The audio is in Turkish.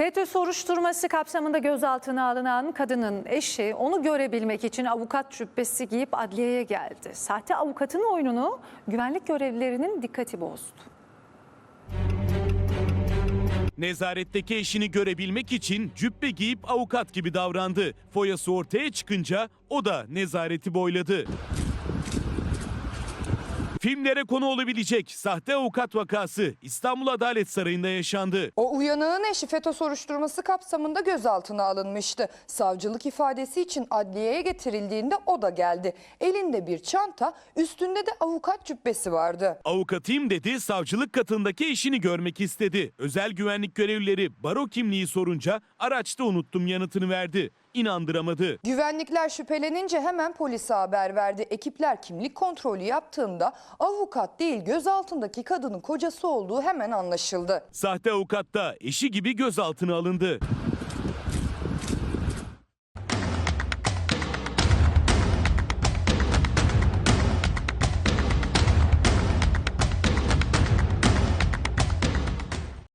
FETÖ soruşturması kapsamında gözaltına alınan kadının eşi onu görebilmek için avukat cübbesi giyip adliyeye geldi. Sahte avukatın oyununu güvenlik görevlilerinin dikkati bozdu. Nezaretteki eşini görebilmek için cübbe giyip avukat gibi davrandı. Foyası ortaya çıkınca o da nezareti boyladı. Filmlere konu olabilecek sahte avukat vakası İstanbul Adalet Sarayı'nda yaşandı. O uyanığın eşi FETÖ soruşturması kapsamında gözaltına alınmıştı. Savcılık ifadesi için adliyeye getirildiğinde o da geldi. Elinde bir çanta, üstünde de avukat cübbesi vardı. Avukatıyım dedi, savcılık katındaki eşini görmek istedi. Özel güvenlik görevlileri baro kimliği sorunca araçta unuttum yanıtını verdi. İnandıramadı. Güvenlikler şüphelenince hemen polise haber verdi. Ekipler kimlik kontrolü yaptığında avukat değil gözaltındaki kadının kocası olduğu hemen anlaşıldı. Sahte avukat da eşi gibi gözaltına alındı.